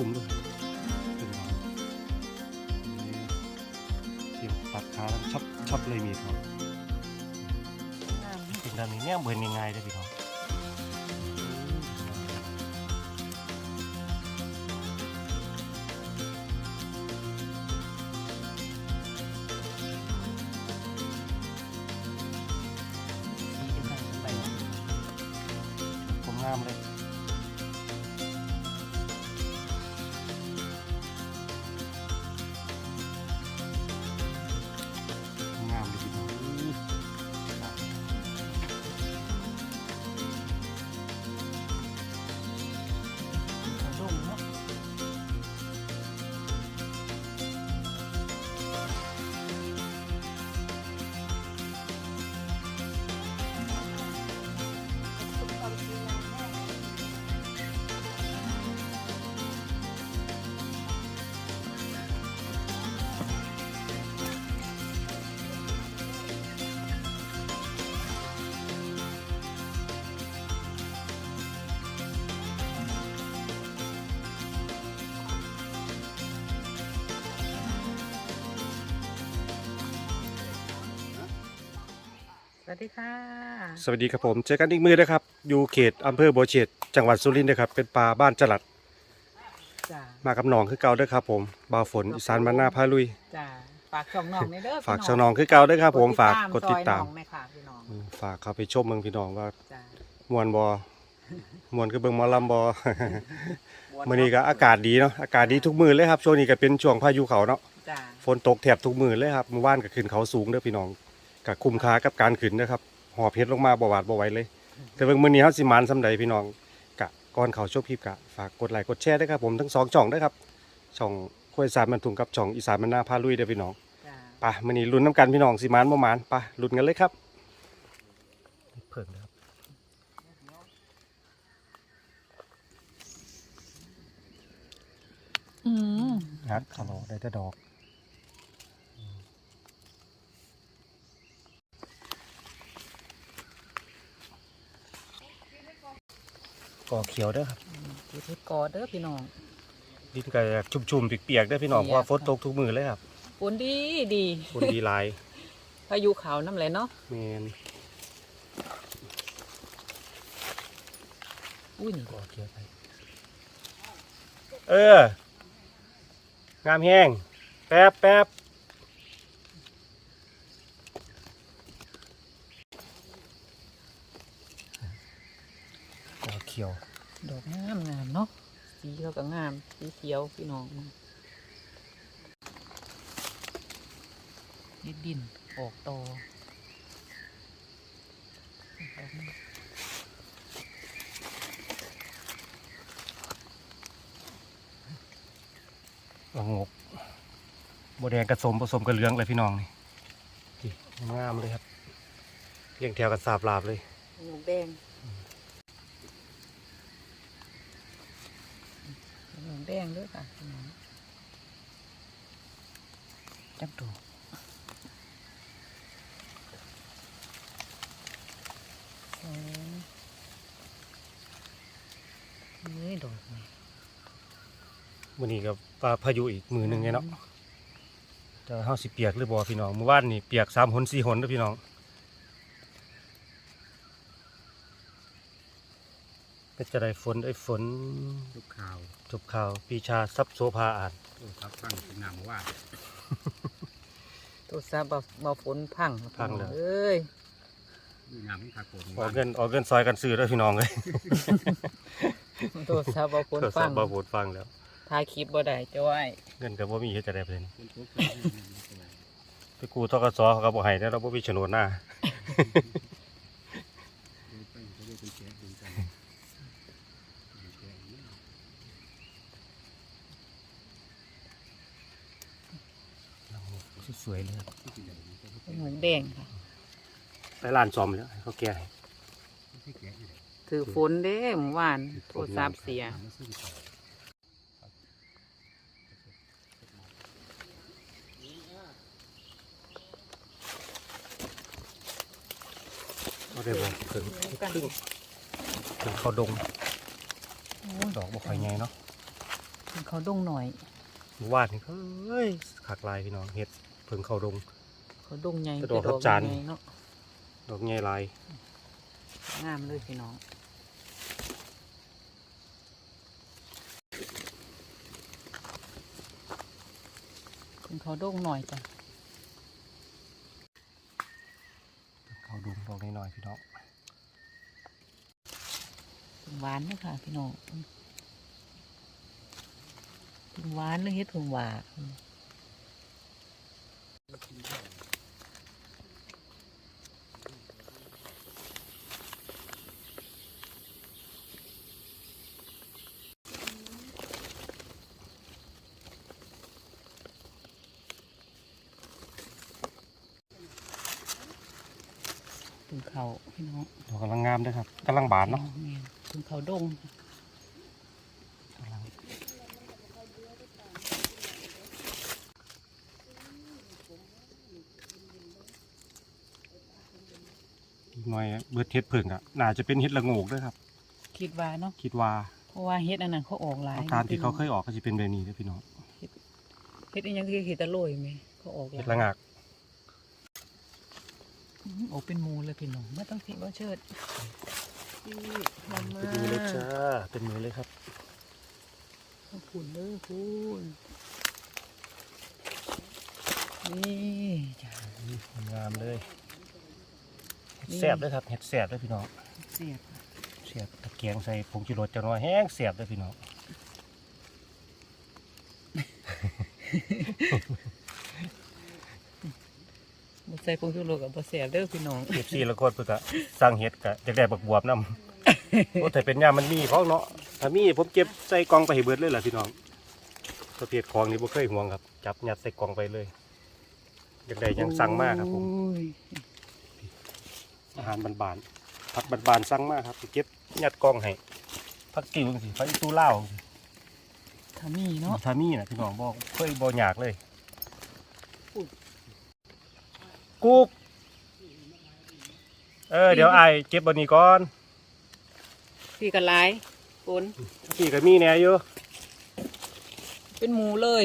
กลุ่มด้วยถึงเราเกี่ยวตัดขาแล้วชับชับเลยมีดเขางามถึงด้านนี้เนี่ยเบิร์นยังไงได้พี่น้องผมงามเลย วัสดีค่ะ สวัสดีครับผม เจอกันอีกมือนะครับ อยู่เขตอำเภอโบวเชตจังหวัดสุรินทร์นะครับ เป็นปลาบ้านจลัด จ้ามากับหนองคือเก่าเด้อครับผมบ่าวฝนอีสานบ้านหน้าพาลุย จ้าฝากช่องน้องในเด้อฝากพี่ช่องน้องคือเก่าเด้อครับผม ฝากกดติดตามซอยน้องในค่ะพี่น้องอืมฝากเข้าไปชมเมืองพี่น้องว่าจ้ามวนบอมวนคือเบิ่งหมอลำบอ มื้อนี้ก็อากาศดีเนาะ อากาศดีทุกมื้อเลยครับ ช่วงนี้ก็เป็นช่วงพายุเขาเนาะ จ้าฝนตกแถบทุกมื้อเลยครับเมื่อวานก็ขึ้นเขาสูงเด้อพี่น้อง ก็คุ้มค่ากับการขึ้นนะครับหอบเฮ็ดลงมาบ่หวาดบ่ไหวเลย แต่เบิ่งมื้อนี้เฮาสิมานซำใดพี่น้องกะก่อนเขาชมคลิปกะฝากกดไลค์กดแชร์ด้วยครับผมทั้งสองช่องด้วยครับช่องคุยอีสานมันทุงกับช่องอีสานมันนาพาลุยเด้อพี่น้องจ้าไปมื้อนี้ลุ้นน้ำกันพี่น้องสิมานบ่มานไปลุ้นกันเลยครับเพิ่งครับอืมงัดเขารอได้แต่ดอก ก่อเขียวเด้อครับอยู่ที่กอเด้อพี่น้อง ดินก็ชุ่มๆเปียกๆเด้อพี่น้องเพเปียกราะว่าฝนตกทุกมื้อเลยครับฝนดีดีฝนดีหลายพายุเขาน้ำไหลเนาะแม่นอุ้ยนี่ก่อเขียวไป เออ งามแห้งแป๊บแป๊บก่อเขียว ดอกงามงามเนาะสีเขาก็งามสีเขียวพี่น้องนิดดินออกตอดอกนี้ละงกบแดงกระสมผสมกับเหลืองเลยพี่น้องนี่นี่งามเลยครับเรียงแถวกันสาบลาบเลยหนูแดงหนู แดงด้วยค่ะพี่น้องจับดูสองนี่ดอกนี่วันนี้กับปลาพายุอีกมือหนึ่งไงเนาะจะเฮาสิเปียกหรือบ่พี่น้องเมื่อวานนี่เปียกสามหนสี่หนเด้อพี่น้อง ก็จะได้ฝนได้ฝนลูกข่าวจบข่าวปีชาซับโซภาอ่านโอ้ครับฟังเป็นนามว่าตัวซาบาบาฝนพังพังแล้ว เอ้ยมีนามที่ขัดผมออกเงินออกเงินซอยกันซื้อเด้อพี่น้องเลยตัวซาบาฝนเพื่อฟัสังบบ่โหดฟังแล้ว ถ่ายคลิปบ่ได้จ้อยเงินก็บ่มีเฮ็ดจะได้เพิ่นคนทุกข์คนทุกข์ไปกู้ทกสเขาก็บ่ให้แล้วเราบ่มีโฉนดหน้า งค่ะไปร้านซ่อมแล้วเขาแก้ถือฝนเด้หมู่านโทรศัพท์เสีย ก็ด้บอกถึงถึงถึงเขาดงดอกบ่ค่อไงเนาะเขาดงหน่อยว่านนี่เฮ้ยขากลายพี่น้องเห็ดเพิ่งเขาดง เขาดงใหญ่กระโดดทับจาน ใหญ่เนาะดอกใหญ่หลายงามเลยพี่น้องเป็นเขาดงหน่อยจ้ะเขาดงดอกน้อยๆพี่น้องถึงหวานเลยค่ะพี่น้องถึงหวานเลยเฮ็ดถึงหวาน ถึงเขาพี่น้องดอกกำลังงามเด้วยครับกำลังบานเนาะแม่นถึงเขาดงกำลังอีกหน่อยเบิดเฮ็ดเพิ่งอะน่าจะเป็นเฮ็ดละโงกเด้วยครับ คิดว่าเนาะคิดว่าเพราะว่าเฮ็ดอันนั้นเขาออกหลายอาการที่เขาเคยออกก็จะเป็นแบบนี้เด้อพี่น้องเฮ็ดอีหยังคือเฮ็ดตะโลยไหมเขาออกหเฮ็ลาดยละงากอื้อหือออ กเป็นหมูเลยพี่น้องไม่ต้องสิบ่เชิดพี่มามาเป็นมือเลยจ้าเป็นมือเลยครับขอบคุณเด้อคุณนี่จ้างามเลยเห็ดนี่แสบเลยครับเห็ดแสบเลยพี่น้องเสียบเสียบตะเกียงใส่ผงชูรสจะน้อยแห้งเสียบเลยพี่น้องบ่ ใส่ผงชูรสกับบ่แซ่บเด้อพี่น้องเก็บซีละคนเพื่อกะสร้างเห็ดกะจะได้บักบวบน้ำโอ้แต่เป็นยามมันมีเพราะเนาะถ้ามีผมเก็บใส่กล่องไปให้เบิดเลยล่ะพี่น้องประเภทของนี่บ่เคยห่วงครับ จับยัดใส่กล่องไปเลยอยากได้หยังสั่งมากครับผมโอ้ยอาหารบานๆผักบานๆสั่งมากครับไปเก็บยัดกล่องให้ผักติ๋วจังซี่ผักอีตูเล่าวจังซี้ถ้ามีเนาะถ้ามีนะพี่น้องบอกเคยบออยากเลยอุ๊ย กุ๊กเออเดี๋ยวไอายเก็บบนนี้ก่อนพี่ก็หลายฝนพี่ก็มีแหน่อยู่เป็นหมูเลย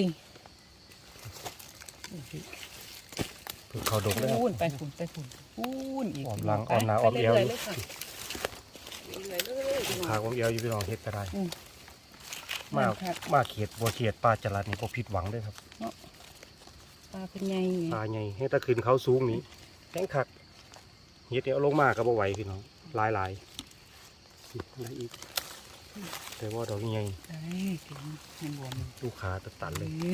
ถูกเขาดงเลยครับพูนไปฝุ่นไปฝุ่นพูนอีกอ้อมหลังไปอ้อมหน้าอ้อมเอว ไปรื่ยๆเลยค่ะเรื่อยๆเลยพี่น้องพาผมเอวอยู่พี่น้องเฮ็ดก็ได้อืมมาครับ มาเขียดบัวเขียดปลาจรัดนี่บ่ผิดหวังเด้อครับ ปลาเป็นไงปลาใหญ่ให้ตะคืนเขาสูงนี้แข็งคักเฮ็ดเดี๋ยวเอาลงมาก็บ่ไหวพี่น้องหลายหลายๆอะไรอีกแต่ว่าดอกใหญ่ไอ้เก่งเห็นบวมลูกค้าตัดๆเลยอ้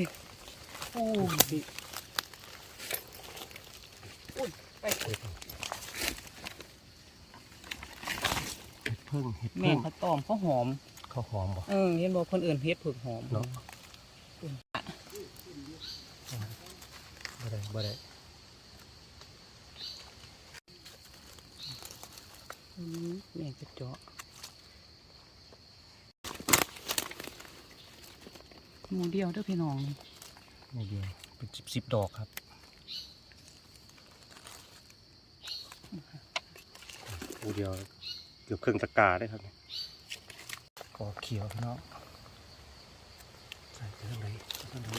โอ้ยอุ้ยไปเฮ็ดเพิ่งเฮ็ดแม่เพิ่งเขาตอมเขาหอมข้าวหอมบ่เออเห็นบอกคนอื่นเฮ็ดผึกหอมเนาะ บ่ได้บ่ได้อืมแม่จะเจาะหมูเดียวเด้อพี่น้องนี่นี่เดียวเป็นสิบสิบดอกครับอูเดียวเกือบครึ่งตะกร้าได้ครับเนี่ยก็เขียวพี่น้องใส่ไปทางไหนทางไหน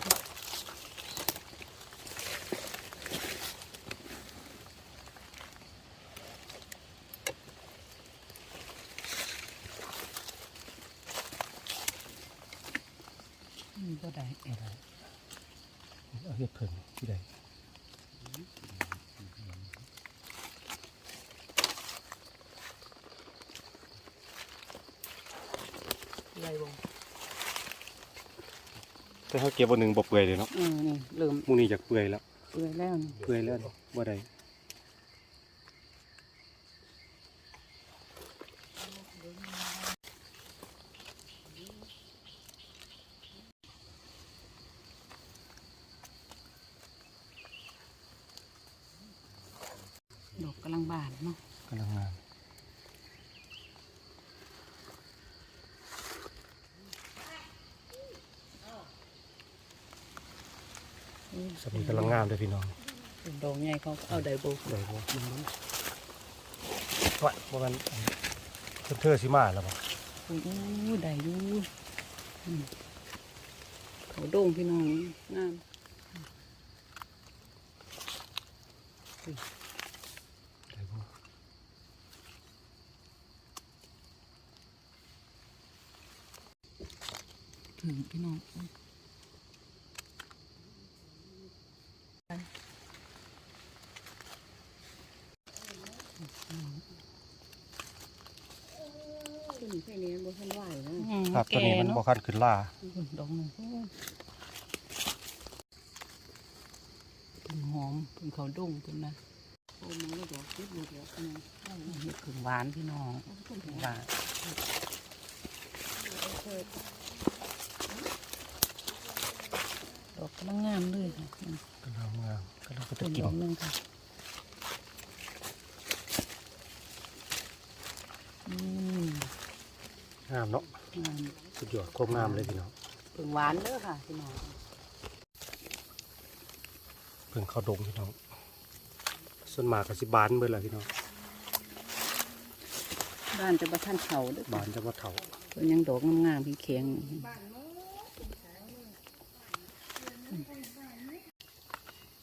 อืมก็ได้ ไม่ได้เอาเห็ดเพิ่งที่ใด ไรบ่ แต่เขาเก็บวันหนึ่งบ่เปื่อยเลยเนาะเออนี่เริ่มหมูนี้จากเปื่อยแล้ว เปื่อยแล้วนี่เปื่อยแล้วนี่บ่ได้ดอกกำลังบานเนาะกำลังงาม สามีกำลังงามเลยพี่น้องดอกใหญ่เขาเอาได้บ่ได้บ่ว่าบ่แมันเพิ่นเธอสิมาแล้วบ่โอ้ได้อยู่อืมเขาโด่งพี่น้องงาม ได้บ่ ถึงพี่น้อง ขึ้นแค่นี้บ่ทันไหวนะอืมครับตัวนี้มันบ่คันขึ้นล่าดอกหนึงเป็นหอมเป็นเขาวโด่งเป็นนะโอ้มันก็ดอกคิดบ่ดอกนะเห็ดผึ่งหวานพี่น้องผึ่งหวานดอ กกำลังงามเลยค่ะอืมกำลังงามกำลังจะต้นกินดอกหนึงค่ะอืมงามเนาะงามสุดยอดความงามเลยพี่น้องผึ่งหวานเด้อค่ะพี่น้องเพิ่งเข้าดงพี่น้องส่วนมากก็สิบานเบิดแล้วพี่น้องบ้านจะบ่ท่านเขาเด้อบานจะบ่เฒ่าเพิ่นยังดอกงามๆเขียงๆ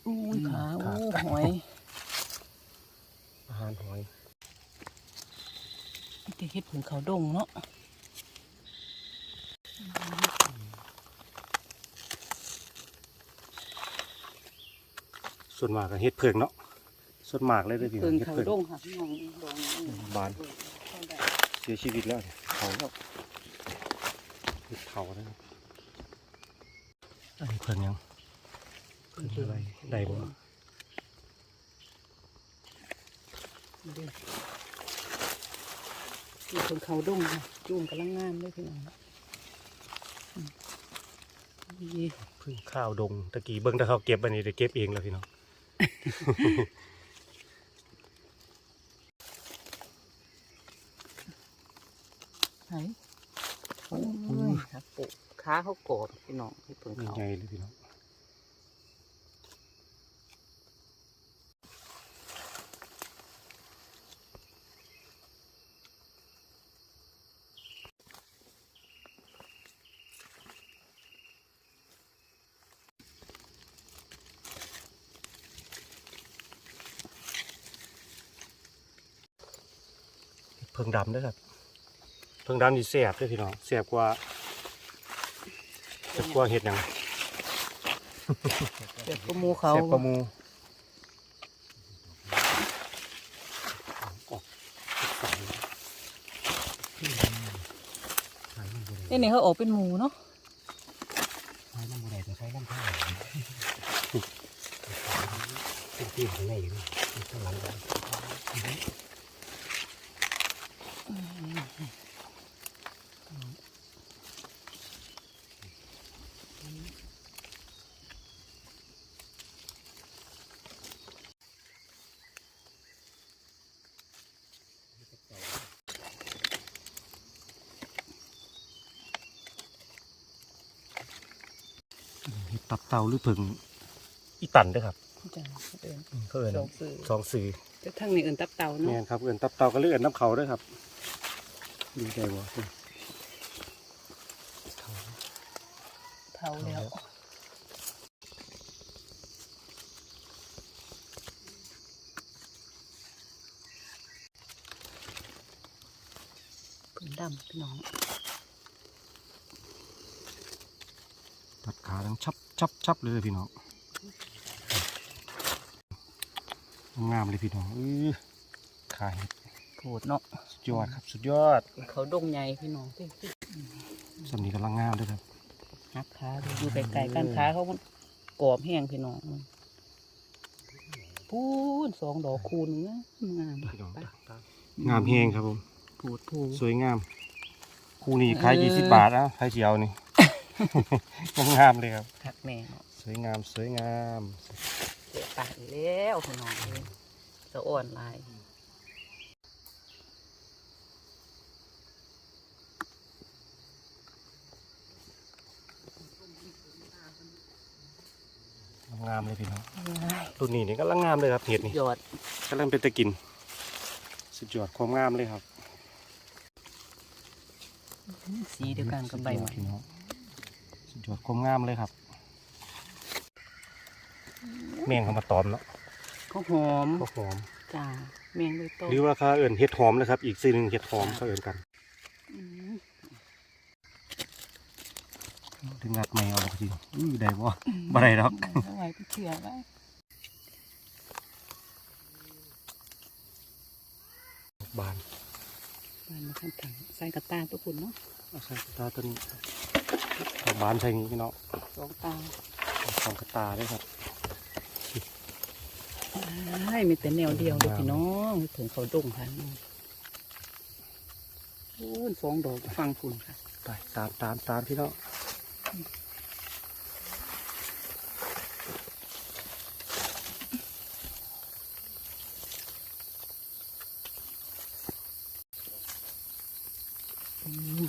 อุ้ยขาโอ้หอย อาหารหอยจะเฮ็ดผึ่งเขาดงเนาะส่วนมากก็เฮ็ดเพิงเนาะส่วนมากเลยเด้อพี่น้ผึ่องงเฮ็ดเขาเพิงดงค่ะพี่น้องดงอืมบานเข้าได้เสียชีวิตแล้วเนี่ยเขาแล้วเฮ็ดเผาแล้ว อันนี้เพิงยังเพิงอะไรได้บ่เด้อนี่ผึ่งเขาดงค่ะจุ่มกำลังงามเลยพี่น้องอืมนี่เพึ่งข้าวดงตะกี้เบิ่งแต่เขาเก็บอันนี้ได้เก็บเองแล้วพี่น้อง ไหนโอ้ยครับปลูก ขาเขาโกรธพี่น้องที่ผึ่งนี่เขาไงเลยพี่น้องเพิ่งดำด้วยครับเพิ่งดำนี่แสบด้วยพี่น้องแสบกว่า แสบกว่าเห็ดหยังเดี๋ยวก็หมูเขาแสบกว่าหมูออกใสใสมันบ่ได้นี่นี่เขาออกเป็นหมูเนาะใสมันบ่ได้แต่ใช้ลำผ้าเป็นที่ข้างในอยู่นี่ข้างหลัง เห็ดตับเตาหรือผึ่งอีตันเด้วยครับจ้ะเดินเขาเอินสองสื่อสองสื่อจะทั้งนี้เอินตับเต่าแม่เนาะนครับเอินตับเตาก็เลือนน้ำเขาด้วยครับดีใจบ่เผาแล้วผึ่งดำพี่น้อง ตัดขาทั้งชับชับชับเลยพี่น้องงามเลยพี่น้องอื้อขาเห็ดโผดเนาะสุดยอดครับสุดยอด เขาดงใหญ่พี่น้องที่สำนีกำลังงามด้วยครับหักขาดูอยู่ไกลๆกันขาเขามันกรอบแห้งพี่น้องพูนสองดอกคูณนะงามพี่น้องไปงามเฮงครับผมพูดพูสวยงาม คู่นี้ขายเออยี่สิบบาทนะใครเสียวนี่ งามเลยครับหักแม่เนาะสวยงามสวยงามเสียปากอีกแล้วพี่น้องเอ้ยสะอ่อนหลายงามเลยพี่น้องรุ่นนี้นี่กำลังงามเลยครับเห็ดนี่ยอดกำลังเป็นตะกิน สุดยอดความงามเลยครับ สีเดียวกันกับใบไม้พี่น้องสุด ยอดความงามเลยครับ แมงเขามาตอมเนาะเขาหอมก็หอมจ้าแมงเลยโตหรือว่าเขาเอิ่นเห็ดหอมนะครับ อีกสิ่งหนึ่งเห็ดหอมเขาเอิ่นกันอืมถึงงัดไม่เอาหรอกจริงอุ้ยได้บ่บ่ได้หรอกเอาไว้เป็นเชื่อไว้บานบานมาข้างถังใส่กระตาตัวคุณเนาะเอาใส่กระตาตัวนี้เอา บานใส่นี้พี่น้องสองตาเอาสองกระตาด้วยครับใช่มีแต่แนวเดียวเลยพี่น้องถึงเขาดงค่ะโอ้ยสองดอกฟังคุณค่ะ ไปตามตามตามพี่น้อง อืม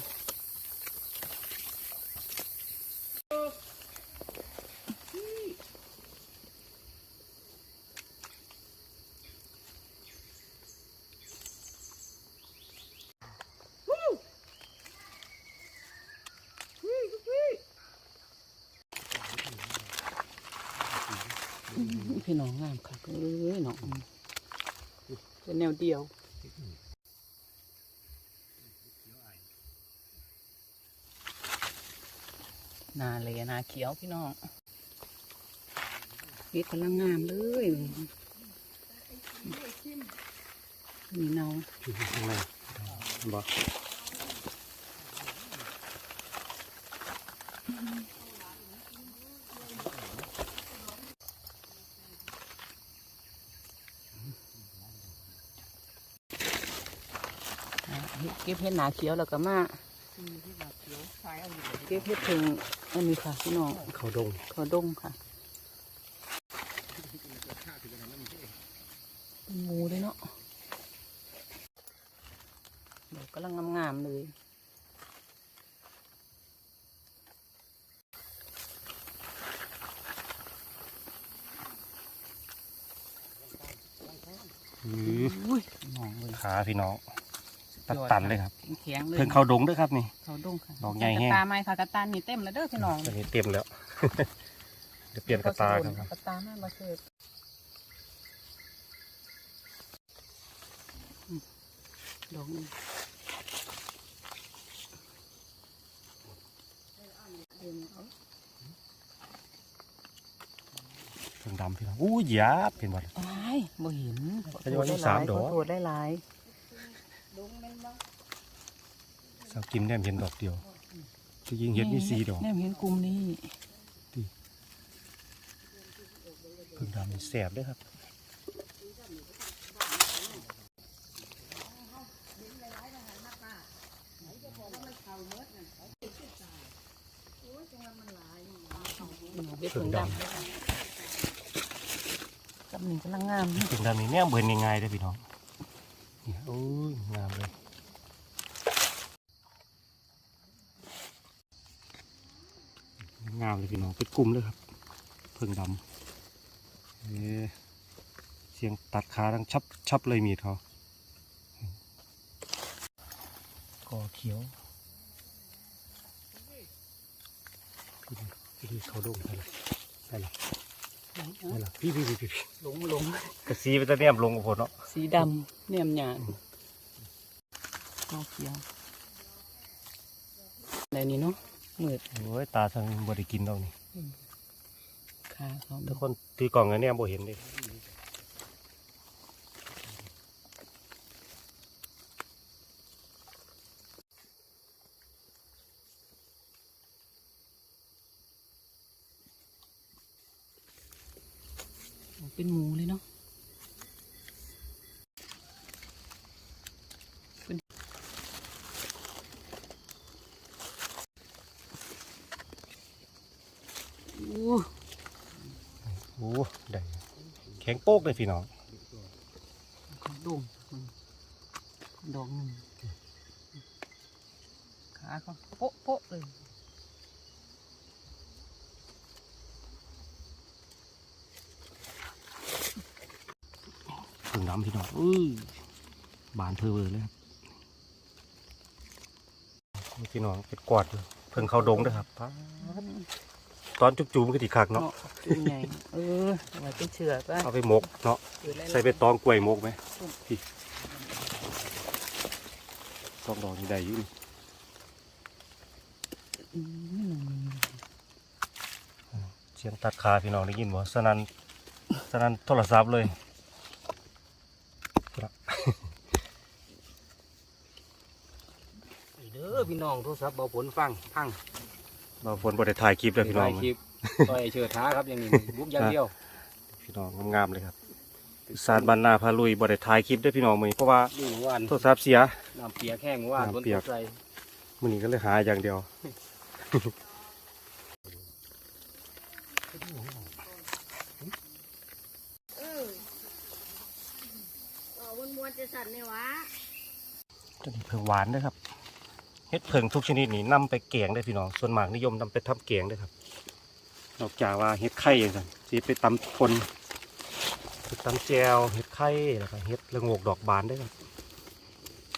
พี่น้องงามค่ะเอ้ยน้อง เป็นแนวเดียวนาเลยนาเขียวพี่น้องเฮ็ดกำลังงามเลยมีเนาอยู่ข้างในบ่อ่าเฮ็ดเก็บเห็ดหนาเขียวแล้วก็มาเก็บเห็ดถึงอันนี้ค่ะพี่น้องเขาดงขอดงค่ะเป็นงูเลยเนาะดอกกำลังงามๆเลยอืออุ้ยมองเลยขาพี่น้อง ตัดตันเลยครับแข็งๆเลยเพิ่งเขาดงด้วยครับนี่ เขาดงค่ะดอกใหญ่แฮะกระตาไม้ค่ะกระตานี่เต็มแล้วเด้อพี่น้องตอนนี้เต็มแล้วเดี๋ยวเปลี่ยนกระตาครับกระตาหน้ามาเกิดอืมดอกหนึงเพิ่งดำพี่น้องอู้หยาบเป็นวัดอ้ายบ่เห็นเขาจะว่าอีสามดอกขอโทษได้หลาย สาวกิมแนมเห็นดอกเดียวจะยิงเห็ดมีสีดอกแนมเห็นกลุ่มนี้เพิ่งดำนี่แสบด้วยครับเด็ดผงดำด้วยค่ะกับหนึ่งกำลังงามนะเพิ่งดำนี่แนมเบิ่นง่ายๆเด้อพี่น้อง นี่โอ้ยงามเลยงามเลยพี่น้องเป็นกลุ่มเลยครับเพิ่งดำเอเสียงตัดขาดังชับชับเลยมีดเขากอเขียวพี่พี่เขาดงใช่ไหมใช่หร อใช่หรอพี่พี่พี่พี่หลงหลงกระซีไปตะเนียมลงกับผมเนาะสีดำเนี่ยมหยาดนอกเขียวอะไรนี่เนาะมืดโอ้ยตาสังบ่ได้กินดอกนี่ขาเขาทุกคนตีกล่องอันเนี้ยบ่เห็นเลย เป็นหมูเลยเนาะเป็นอู้โอ้ได้แข็งโป๊กเลยพี่น้องเขาดงมันดอกหนึ่งขาเขาโป๊ะโป๊ะเลย ถึงน้ำพี่น้ องอุ้ยบานเพอเวอร์เลยครับนี่พี่น้องเป็นกอดอยู่เพิ่งเข้าดงเด้วยครับป๊าดตอนจุกจูมันก็ติคักเนาะเนาะจุ่มใหญ่เออเอาไว้เป็นเชือกไปเอาไปหมกเนาะอยู่หลายๆใส่ไปตองกล้วยหมกไหมพี่ตองดอกนี่ได้อยู่นี่อืมเสียงตัดขาพี่น้องได้ยินบ่สนันสนันโทรศัพท์เลยครับ เด้อพี่ น้องโทรศัพท์เบาผลฟังพังเราฝนบ่ได้ถ่ายคลิปเลยพี่น้องถ่ายคลิปต่อยเชิดท้าครับอย่างนี้บุกอย่างเดียว พี่น้องงามๆเลยครับสารบานนาพาลุยบ่ได้ถ่ายคลิปเด้วยพี่น้องมื้อนี้เพราะว่านี่เมื่อวานโทรศัพท์เสีย น้ำเปียกแห้งเมื่อวานน้ำฝนเปียตกกใจมื้อนี้ก็เลยหาอย่างเดียวเออเออวันมวนจะสั่นเนี่ยวะ ตัวนี้เพิ่งหวานเด้อครับ เฮ็ดเพิ่งทุกชนิดนี่นำไปแกงได้อพี่น้อง ส่วนมากนิยมนำไปทำแกงเด้อครับ นอกจากว่าเฮ็ดไข่อย่างนั้นสิไปตำคนไปตำแจวเฮ็ดไข่แล้วก็เฮ็ดละโงกดอกบานเด้อครับ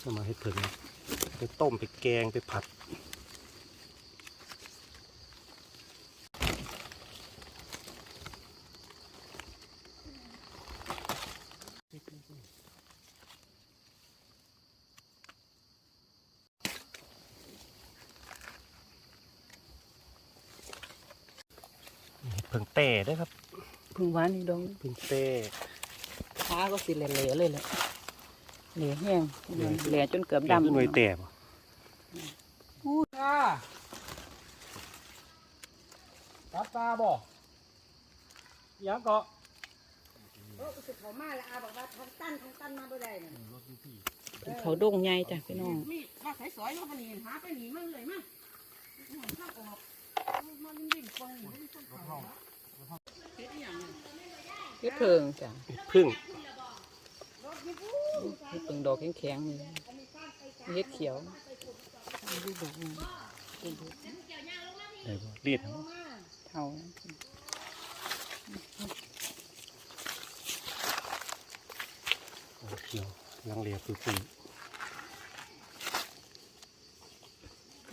เอามาเฮ็ดเพิ่งไปต้มไปแกงไปผัด เฮ็ดเพิ่งเต้เด้อครับ เพึ่ง หวานนี่ดองเพิ่งเต้ขาก็สิเหล่ๆเลยแหละเหล่แห้งเหล่จนเกือบดำดำหน่วยเต้บ่ตาตัดตาบ่ยังเกาะเออสุดเขามาแล้วอาบอกว่าทางตันทางตันมาบ่ได้น่ะเขาดงใหญ่จ้ะพี่น้องนี่มาสายสอยมาพนีหาไปหนีมันเลยมั้งหัวข้างออกมันวิ่งไปหนีมันต้อง เขาเฮ็ดอหย่างนั้นเฮ็ดเพิงจ้ะเพึ่งเฮ็ดเพิงดอกแข็งๆนี่เฮ็ดเขียวได้บ่เลียดเท่าโอ้เขียวลังเลียปุย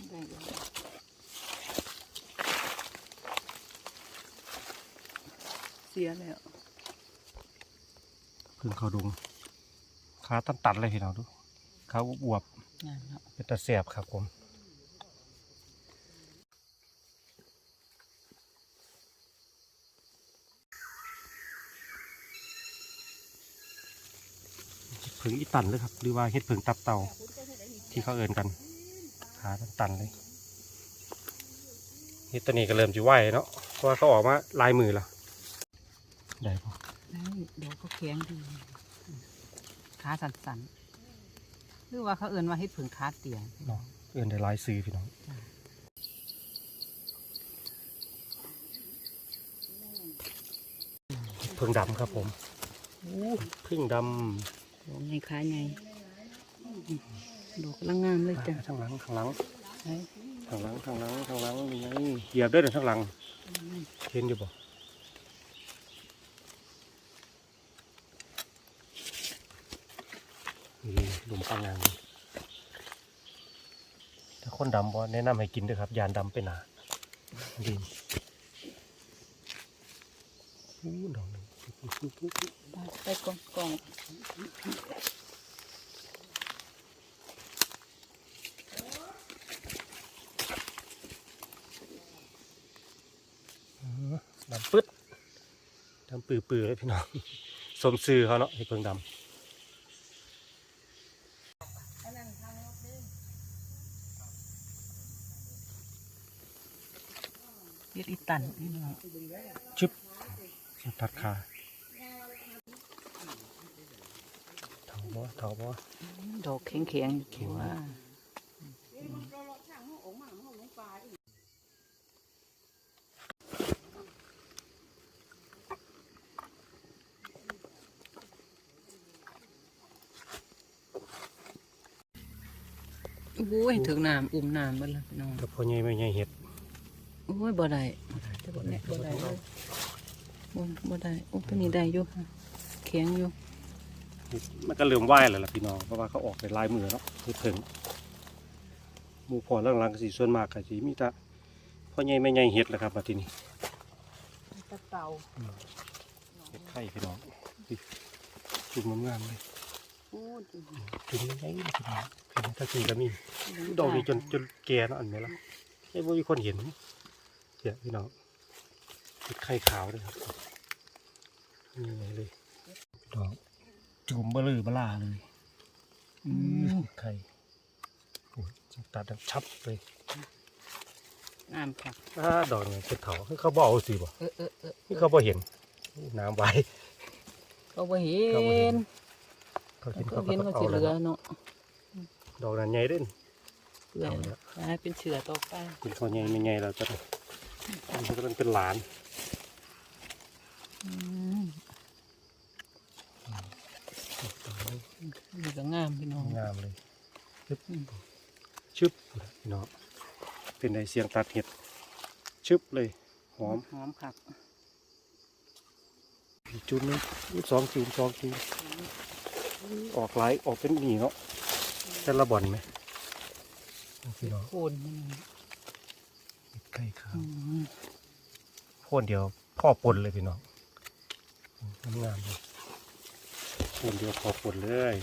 ได้อยู่เสียแล้วๆเพึ่งเข้าดงขาตันๆเลยพี่น้องดูขาอวบงานเนาะๆเป็นตาแสบครับผมเพึ่งอีตันเลยครับ หรือว่าเฮ็ดเพึ่งตับเต่าที่เขาเอินกันขาตันๆเลยเฮ็ดตัวนี้ก็เริ่มจะไหวเนาะเพราะว่าเขาออกมาลายมือและ ได้ปะได้ดอกก็แข็งดีขาสั่นๆหรือว่าเขาเอิ้นว่าเฮ็ดเพิงขาเตียงเนาะเอินได้ลายซื้อพี่น้องเพึ่งดำครับผมพึ่งดดอกใหญ่ขาใหญ่ดอกกำลังงามเลยำจ้ะข้างหลังข้างหลังใช่ข้างหลังข้างหลังข้างหลังนี่ไงเหยียบด้วยเด้อข้างหลังเห็นอยู่บ่นี่หลุมข้างงานถ้า คนดำบ่แนะนำให้กินด้วยครับ ยานดำเป็นหนาดีอู้ดอกหนึ่งไปกองกองดำปึ๊ดดำปื้อๆเลยพี่น้องสมซื้อเขาเนาะให้เพิ่งดำ เฮ็ดอีตันนี่เนาะชึบตัดขาเถาบ่เถาบ่ดอกแข็งๆอยู่ว่าโอ้ยถึงน้ำอุ้มน้ำเบ่ละพี่น้องแต่พอใหญ่ไม่ใหญ่เห็ด โอ้ยบ่ได้บ่ได้บ่ได้บ่ได้เลยบ่บ่ได้โอ้ตัวนี้ได้อยู่ค่ะแข็งอยู่มันก็เริ่มไหว้แล้วล่ะพี่น้องเพราะว่าเขาออกไปลายมือเนาะเฮ็ดเพิ่งหมู่พอเรื่องหลังก็สิส่วนมากก็สิมีแต่พ่อใหญ่แม่ใหญ่เฮ็ดแหละครับมาที่นี่ตะเต่าเฮ็ดไข่พี่น้องนี่จุ่มงามๆเลยโอ้ดีจุ่มใหญ่ๆเลยพี่น้องเห็นตะกี้ก็มีดอกนี้จนจนแก่เนาะอันนี้ละไอ้บ่มีคนเห็นเดี๋ ยวพี่น้องเฮ็ดไข่ขาวด้วยครับนี่ไงเลยพี่น้องจุ่มเบลอเบลาเลยอือไข่โอ้ยจังตัดดังชับเลยงามค่ะอ่าดอกนี่เป็นเขาคือเขาบเอาสิบ่เออเออเออนี่เขาบ่เห็น น้ำไว้เขาบ่เห็เขาบ่เห็นนเขาเห็นเขาเขาก็เห็นต้องเขาเอาสิเหแล้วลือเนาะเนาะดอกนั้นใหญ่เด่นเหลือเอาแล้วให้เป็นเสือต่อไปเป็นเขาใหญ่ไม่ใหญ่เราจะ มันก็ต้องเป็นหลานอืมนี่ก็งามพี่น้องงามเลยชึบชึบพี่น้องเป็นไอเสียงตัดเห็ดชึบเลยหอมหอมคักอีกจุดนึงสองจุดสองจุดออกหลออกเป็นหนีเนาะแต่ละบอนไหมพี่น้องโคนมัน เห็ดไข่ขาวอืมโคนเดียวพ่อปนเลยพี่น้องงามๆเลยโคนเดียวพอปนเลย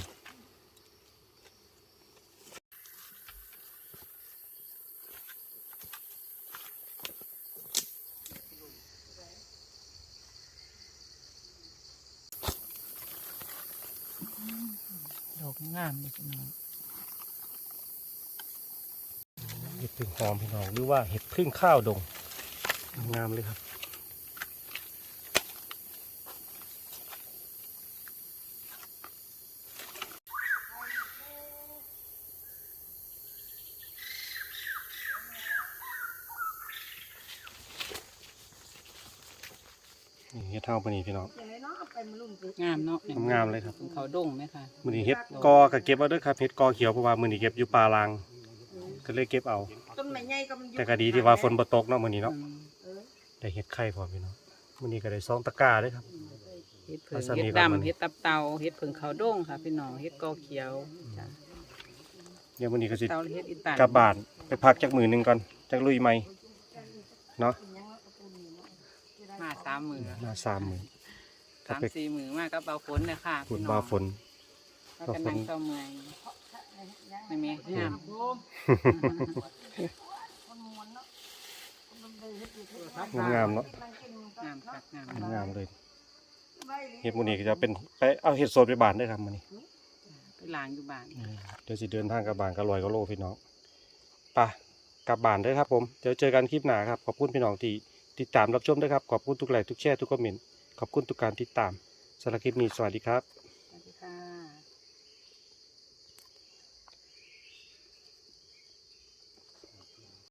ดอกงามเลยพี่น้อง เห็ด พึ่งหอมพี่น้องหรือว่าเห็ดพึ่งข้าวดงงามเลยครับนี่เห็ดเท่าปานนี้พี่น้องอย่างไรเนาะเอาไปมาลุ่มสิงามเนาะงามเลยครับเป็นเขาดงไหมคะมือนี้เห็ดกอก็เก็บเอาเด้วยครับเห็ดกอเขียวเพราะว่ามือนี้เก็บอยู่ป่าลาง ก็เลยเก็บเอา ต้นไม้ใหญ่ก็มันอยู่แต่ก็ดีที่ว่าฝนบ่ตกเนาะมือนี้เนาะอืมเออได้เห็ดไข่พร้อมพี่น้องมือนี้ก็ได้ซองตะกร้าเลยครับ เห็ดเผิงเอาสามีเห็ดก่อนมานี่ดำเห็ดตับเต่าเห็ดเผิงเขาดงค่ะพี่น้องเห็ดกอเขียวจ้ะเดี๋ยวมือนี้ก็สิเต่าเห็ดอีตานกลับบ้านไปพักจักมือหนึงก่อนจักลุยใหม่เนาะมาสามมือมาสามมือสามสี่มือมากก็เบาฝนเลยค่ะฝนพี่องบาฝน แล้วก็นั่งเศร้าเมื่อยไม่มีงาม งามๆเนาะงามคักงามงามเลยเห็ดมือนี้ก็จะเป็นไปเอาเห็ดโซนไปบ้านเด้วยครับมือนี้ไปล้างอยู่บ้านเดี๋ยวสิเดินทางกลับบ้านก็ลอยก็โลพี่น้องไปกลับบ้านเด้อครับผมเดี๋ยวเจอกันคลิปหน้าครับขอบคุณพี่น้องที่ติดตามรับชมด้วยครับขอบคุณทุกไลค์ทุกแชร์ทุกคอมเมนต์ขอบคุณทุกการติดตามสำหรับคลิปนี้สวัสดีครับ